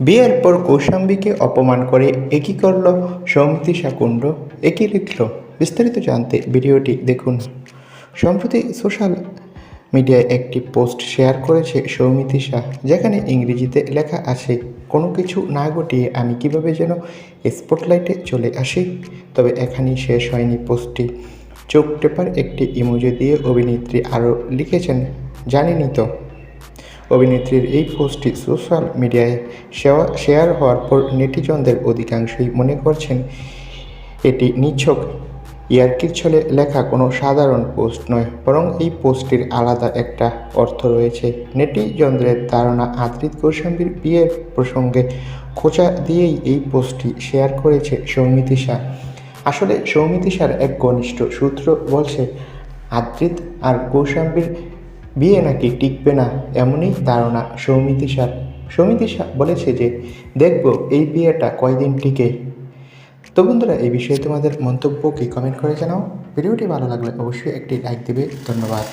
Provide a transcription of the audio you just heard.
বিয়ের পর কৌশাম্বীকে অপমান করে একই করল সৌমিতি শাকুণ্ড, একই লিখল। বিস্তারিত জানতে ভিডিওটি দেখুন। সম্প্রতি সোশ্যাল মিডিয়ায় একটি পোস্ট শেয়ার করেছে সৌমিতি শাহ, যেখানে ইংরেজিতে লেখা আছে, কোনো কিছু না ঘটিয়ে আমি কীভাবে যেন স্পটলাইটে চলে আসি? তবে এখানেই শেষ হয়নি পোস্টটি। চোখ টেপার একটি ইমোজি দিয়ে অভিনেত্রী আরও লিখেছেন জানিনি তো। অভিনেত্রীর এই পোস্টটি সোশ্যাল মিডিয়ায় শেয়ার হওয়ার পর নেটিজনদের অধিকাংশই মনে করছেন এটি নিছক। ইয়ার্কির ছলে লেখা কোনো সাধারণ পোস্ট নয়, বরং এই পোস্টটির আলাদা একটা অর্থ রয়েছে। নেটিজনদের ধারণা, আদ্রিত কৌশাম্বীর বিয়ের প্রসঙ্গে খোঁচা দিয়েই এই পোস্টটি শেয়ার করেছে সৌমিতি শাহ আসলে সৌমিতি শাহর এক ঘনিষ্ঠ সূত্র বলছে, আদ্রিত আর কৌশাম্বীর বিয়ে নাকি টিকবে না এমনই ধারণা সৌমিতি সার সৌমিতি সা বলেছে যে, দেখব এই বিয়েটা কয়দিন টিকে। তো বন্ধুরা, এই বিষয়ে তোমাদের মন্তব্য কি? কমেন্ট করে জানাও। ভিডিওটি ভালো লাগলে অবশ্যই একটি লাইক দিবে। ধন্যবাদ।